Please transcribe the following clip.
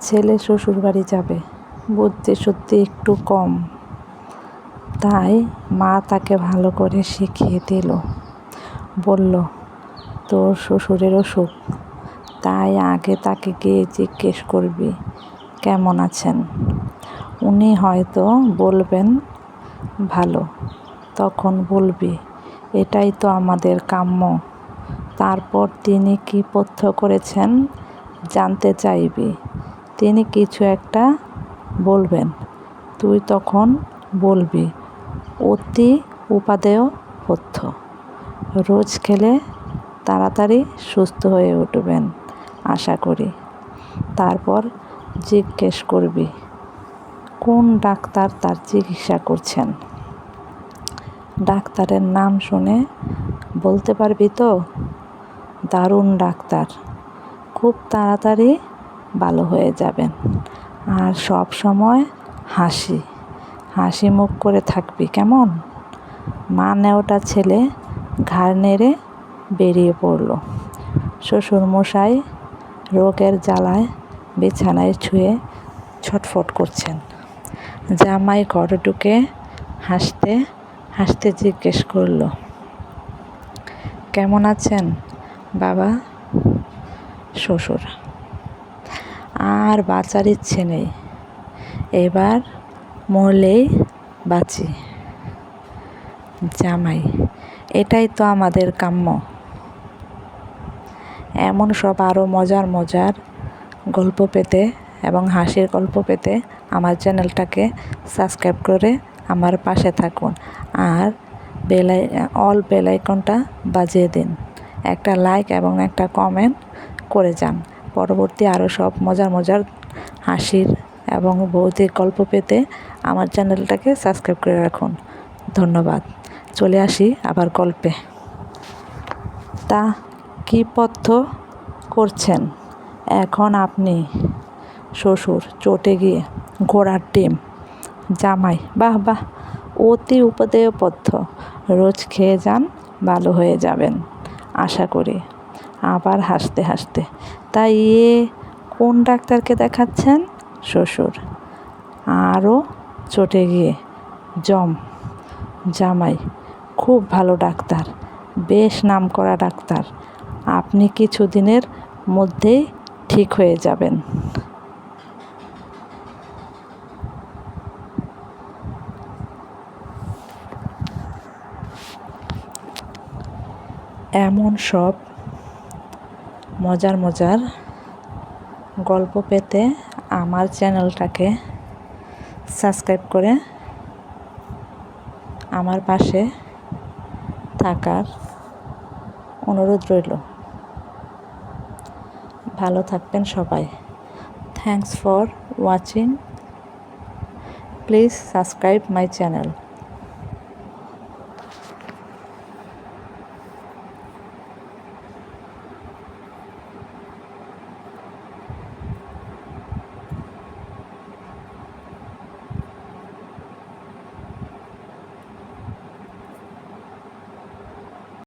ছেলে শ্বশুর বাড়ি যাবে। বুদ্ধি সত্যি একটু কম। তাই মা তাকে ভালো করে শিখিয়ে দিল। বলল, তোর শ্বশুরের অসুখ। তাই আগে তাকে গিয়ে জিজ্ঞেস করবি, কেমন আছেন? উনি হয়তো বলবেন, ভালো। তখন বলবি, এটাই তো আমাদের কাম্য। তারপর তিনি কি পথ্য করেছেন জানতে চাইবি। তিনি কিছু একটা বলবেন। তুই তখন বলবি, অতি উপাদেয় পথ্য রোজ খেলে তাড়াতাড়ি সুস্থ হয়ে উঠবেন, আশা করি। তারপর জিজ্ঞেস করবি, কোন ডাক্তার তার চিকিৎসা করছেন? ডাক্তারের নাম শুনে বলতে পারবি তো? দারুণ ডাক্তার। খুব তাড়াতাড়ি ভালো হয়ে যাবেন আর সব সময় হাসি। হাসি মুখ করে থাকবি, কেমন? মা নেওটা ছেলে ঘাড় নেড়ে বেরিয়ে পড়ল। শ্বশুরমশাই রোগের জ্বালায় বিছানায় ছুঁয়ে ছটফট করছেন। জামাই ঘরে ঢুকে হাসতে হাসতে জিজ্ঞেস করল, কেমন আছেন বাবা, শ্বশুর? আর বাঁচার ইচ্ছে নেই। এবার মরলেই বাঁচি। জামাই, এটাই তো আমাদের কাম্য। এমন সব আরও মজার মজার গল্প পেতে এবং হাসির গল্প পেতে আমার চ্যানেলটাকে সাবস্ক্রাইব করে আমার পাশে থাকুন। আর বেলাই অল বেলাইকনটা বাজিয়ে দিন। একটা লাইক এবং একটা কমেন্ট করে যান। পরবর্তী আরও সব মজার মজার হাসির এবং ভৌতিক গল্প পেতে আমার চ্যানেলটাকে সাবস্ক্রাইব করে রাখুন। ধন্যবাদ। চলে আসি আবার গল্পে। তা কী পথ্য করছেন? এখন আপনি, শ্বশুর, চটে গিয়ে, ঘোড়ার ডিম, জামাই, বাহ বাহ, অতি উপদেয় পথ্য। রোজ খেয়ে যান, ভালো হয়ে যাবেন, আশা করি। আবার হাসতে হাসতে তাই এ কোন ডাক্তারকে দেখাচ্ছেন? শ্বশুর। আরও চটে গিয়ে। জম। জামাই, খুব ভালো ডাক্তার। বেশ নাম করা ডাক্তার। আপনি কিছুদিনের মধ্যেই ঠিক হয়ে যাবেন। এমন সব মজার মজার গল্প পেতে আমার চ্যানেলটাকে সাবস্ক্রাইব করে আমার পাশে থাকার অনুরোধ রইল। ভালো থাকবেন সবাই। Thanks for watching please subscribe my channel